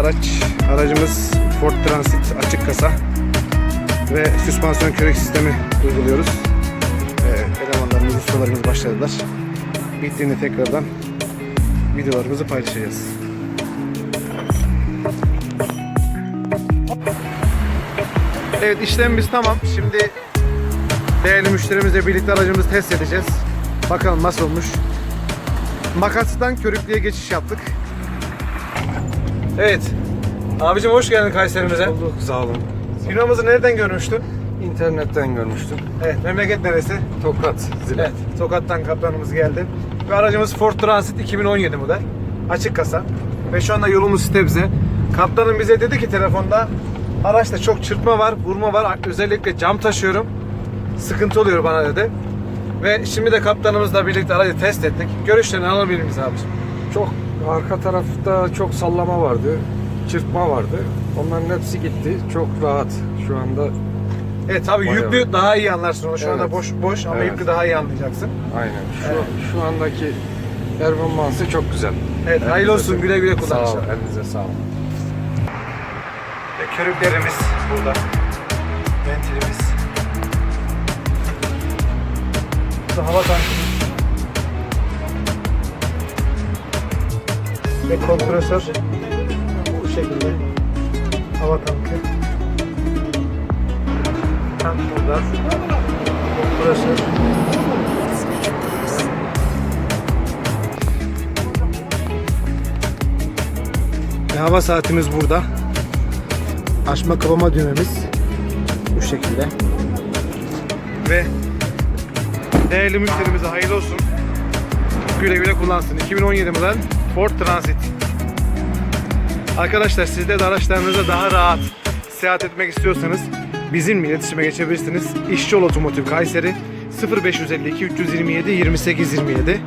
Araç aracımız Ford Transit açık kasa ve süspansiyon körük sistemi uyguluyoruz. Ee, elemanlarımız, ustalarımız başladılar. Bittiğinde tekrardan videolarımızı paylaşacağız. Evet işlemimiz tamam. Şimdi değerli müşterimizle birlikte aracımızı test edeceğiz. Bakalım nasıl olmuş. Makastan körüklüğe geçiş yaptık. Evet. Abicim hoş geldin Kayserimize. Bulduk sağ olun. Firmamızı nereden görmüştün? İnternetten görmüştüm. Evet, memleket neresi? Tokat, Zile. Evet, Tokat'tan kaptanımız geldi. Ve aracımız Ford Transit 2017 model. Açık kasa. Ve şu anda yolumuz Stebze. Kaptanım bize dedi ki telefonda araçta çok çırpma var, vurma var. Özellikle cam taşıyorum. Sıkıntı oluyor bana dedi. Ve şimdi de kaptanımızla birlikte aracı test ettik. Görüşlerini alabilir miyiz abicim? Çok arka tarafta çok sallama vardı. Çırpma vardı. Onların hepsi gitti. Çok rahat. Şu anda Evet tabii Bayağı. yüklü daha iyi anlarsın onu. Şu Evet. anda boş boş ama Evet. yüklü daha iyi anlayacaksın. aynen. Şu, Evet. şu andaki performansı çok güzel. Evet hayırlı olsun güle güle kullan Sağ ol. inşallah. Elinize sağ olun. Körüklerimiz burada. Ventilimiz. Ve kompresör bu şekilde. Hava tankı. Tank burada. Kompresör. Ve hava saatimiz burada. Açma kapama düğmemiz bu şekilde. Ve değerli müşterimize hayırlı olsun. Güle güle kullansın. 2017 model Ford Transit. Arkadaşlar sizde de araçlarınızda daha rahat seyahat etmek istiyorsanız bizimle iletişime geçebilirsiniz. İşçi Otomotiv Kayseri 0552 327 2827